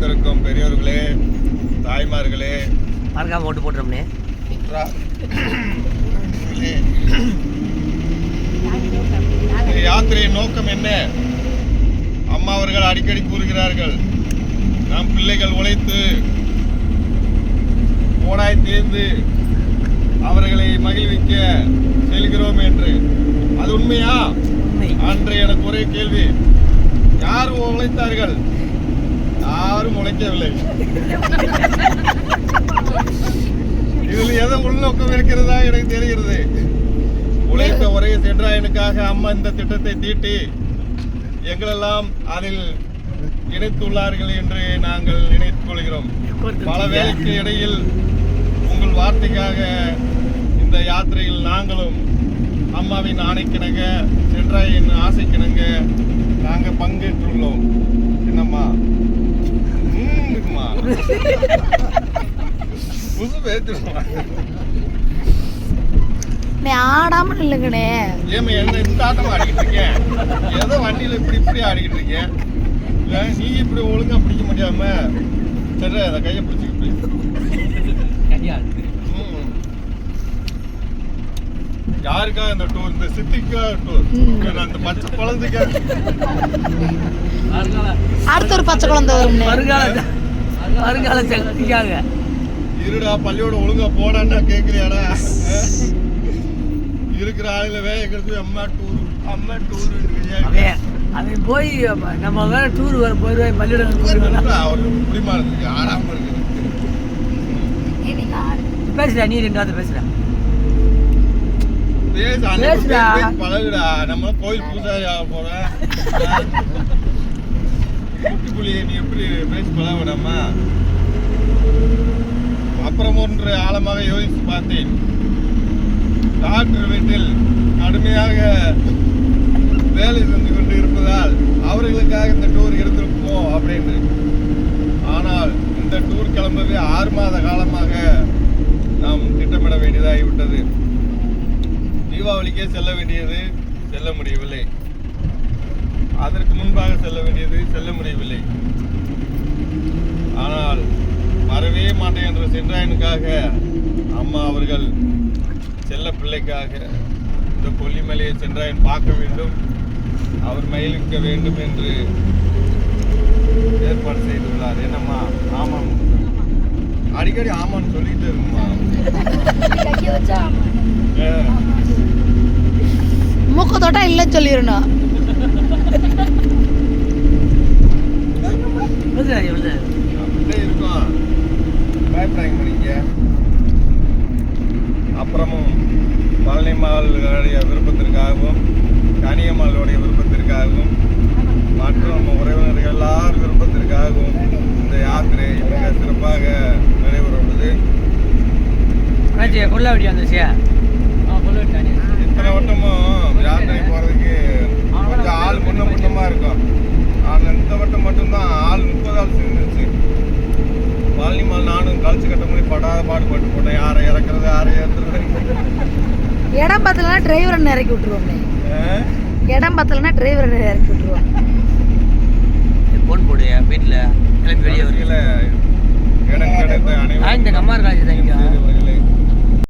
வந்திருக்கும் பெரியோர்களே தாய்மார்களே. மறக்காம ஓட்டு இந்த யாத்திரையின் நோக்கம் என்ன? அம்மா அவர்கள் அடிக்கடி கூறுகிறார்கள் நம் பிள்ளைகள் உழைத்து ஓடாய் தேர்ந்து அவர்களை மகிழ்விக்க செல்கிறோம் என்று. அது உண்மையா? உண்மை. அன்று எனக்கு ஒரே கேள்வி யார் உழைத்தார்கள்? யாரும் உழைக்கவில்லை. இதில் எதை உள்நோக்கம் இருக்கிறதா எனக்கு தெரிகிறது. உழைத்த ஒரே சென்றாயனுக்காக அம்மா இந்த திட்டத்தை தீட்டி எங்களெல்லாம் அதில் இணைத்துள்ளார்கள் என்று நாங்கள் நினைத்துக் கொள்கிறோம். பல வேலைக்கு இடையில் உங்கள் வார்த்தைக்காக இந்த யாத்திரையில் நாங்களும் அம்மாவின் ஆணைக்கிணங்க சென்றாயின் ஆசைக்கிணங்க நாங்கள் பங்கு என்னம்மா ம், இருக்குமா புது பேத்துருமா நீ ஆடாம இல்லைங்கண்ணே ஏமா என்ன இந்த ஆட்டம் ஆடிக்கிட்டு இருக்கேன் ஏதோ வண்டியில இப்படி இப்படி ஆடிக்கிட்டு இருக்கேன் இல்ல, நீ இப்படி ஒழுங்கா பிடிக்க முடியாம சரி அதை கையை பிடிச்சிக்கிட்டு ம். யாருக்கா இந்த டூர் இந்த சித்திக்கா டூர். அந்த பச்சை குழந்தைக்கா. அடுத்த ஒரு பச்சை குழந்தை வரும்னே. வருங்கால வருங்கால சக்திக்காக. இருடா பள்ளியோட ஒழுங்கா போடான்னா கேக்குறியாடா? இருக்கிற ஆளுல வேகிறது அம்மா டூர் அம்மா டூர் அவன் போய் நம்ம வேற டூர் வர போயிடுவேன் அவருக்கு புரியுமா இருக்கு? ஆடாம இருக்கு பேசுடா நீ ரெண்டு வார்த்தை பேசுடா. பேசுடா. பேசி பேசி பழகுடா. நம்ம கோயில் பூசாரி ஆக போறேன். குட்டி புள்ளியை நீ எப்படி பேசி பழகுடாமா அப்புறம் என்று ஆழமாக யோசித்து பார்த்தேன். டாக்டர் வீட்டில் கடுமையாக வேலை செஞ்சு கொண்டு இருப்பதால் அவர்களுக்காக இந்த டூர் இருந்திருக்குமோ அப்படின்னு. ஆனால் இந்த டூர் கிளம்பவே ஆறு மாத காலமாக நாம் திட்டமிட வேண்டியதாகிவிட்டது. தீபாவளிக்கே செல்ல வேண்டியது செல்ல முடியவில்லை. அதற்கு முன்பாக செல்ல வேண்டியது செல்ல முடியவில்லை. ஆனால் வரவே மாட்டேன் சென்றாயனுக்காக அம்மா அவர்கள் செல்ல பிள்ளைக்காக இந்த கொல்லிமலையை சென்றாயன் பார்க்க வேண்டும் அவர் மயிலுக்க வேண்டும் என்று ஏற்பாடு செய்துள்ளார். என்னம்மா? ஆமாம். அடிக்கடி ஆமான்னு சொல்லிட்டு இருக்குமா மூக்க தொட்டா இல்லைன்னு சொல்லிடணும் எவ்வளோ ஆச்சு கொள்ள வண்டி வந்துச்சு இத்தனை வட்டமும் யாத்திரை போகிறதுக்கு கொஞ்சம் ஆள் முன்ன முன்னமாக இருக்கும். ஆனால் இந்த வட்டம் மட்டும்தான். ஆள் முப்பது ஆள் சேர்ந்துருச்சு. பழனிமால் நானும் கழிச்சு கட்ட மாதிரி படாத பாடுபட்டு போட்டேன். யாரை இறக்குறது யாரை ஏற்றுறது இடம் பத்தலைன்னா டிரைவரை இறக்கி விட்டுருவோம்னே. இடம் பத்தலைன்னா டிரைவரை இறக்கி விட்டுருவோம். ஃபோன் போடு வீட்டில் கிளம்பி வெளியே ஆ, இந்த அனைவரும் கம்மார்